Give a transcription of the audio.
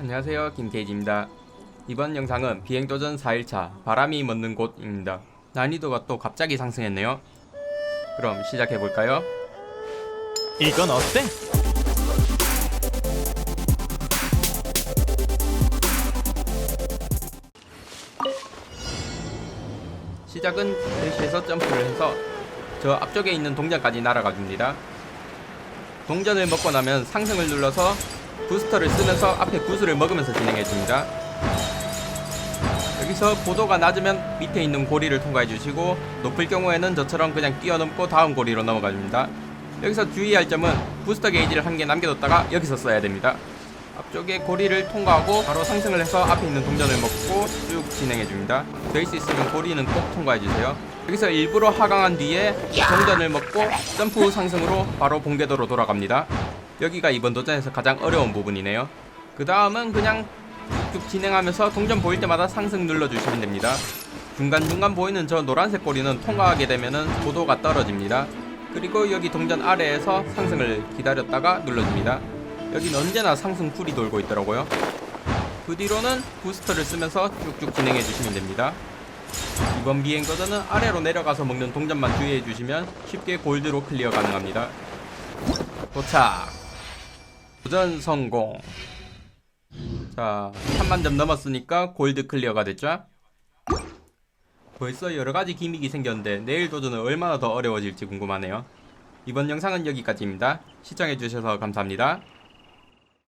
안녕하세요 김케이지입니다 이번 영상은 비행도전 4일차 바람이 멎는 곳입니다 난이도가 또 갑자기 상승했네요 그럼 시작해볼까요? 이건 어때? 시작은 대시에서 점프를 해서 저 앞쪽에 있는 동전까지 날아가 줍니다 동전을 먹고 나면 상승을 눌러서 부스터를 쓰면서 앞에 구슬을 먹으면서 진행해 줍니다. 여기서 고도가 낮으면 밑에 있는 고리를 통과해 주시고 높을 경우에는 저처럼 그냥 뛰어넘고 다음 고리로 넘어가 줍니다. 여기서 주의할 점은 부스터 게이지를 한 개 남겨뒀다가 여기서 써야 됩니다. 앞쪽에 고리를 통과하고 바로 상승을 해서 앞에 있는 동전을 먹고 쭉 진행해 줍니다. 될 수 있으면 고리는 꼭 통과해 주세요. 여기서 일부러 하강한 뒤에 동전을 먹고 점프 후 상승으로 바로 본궤도로 돌아갑니다 여기가 이번 도전에서 가장 어려운 부분이네요 그 다음은 그냥 쭉쭉 진행하면서 동전 보일 때마다 상승 눌러주시면 됩니다. 중간중간 보이는 저 노란색 고리는 통과하게 되면은 고도가 떨어집니다. 그리고 여기 동전 아래에서 상승을 기다렸다가 눌러줍니다. 여긴 언제나 상승 쿨이 돌고 있더라고요. 그 뒤로는 부스터를 쓰면서 쭉쭉 진행해 주시면 됩니다. 이번 비행 버전은 아래로 내려가서 먹는 동전만 주의해 주시면 쉽게 골드로 클리어 가능합니다. 도착! 도전 성공! 자, 3만점 넘었으니까 골드 클리어가 됐죠? 벌써 여러가지 기믹이 생겼는데 내일 도전은 얼마나 더 어려워질지 궁금하네요. 이번 영상은 여기까지입니다. 시청해주셔서 감사합니다.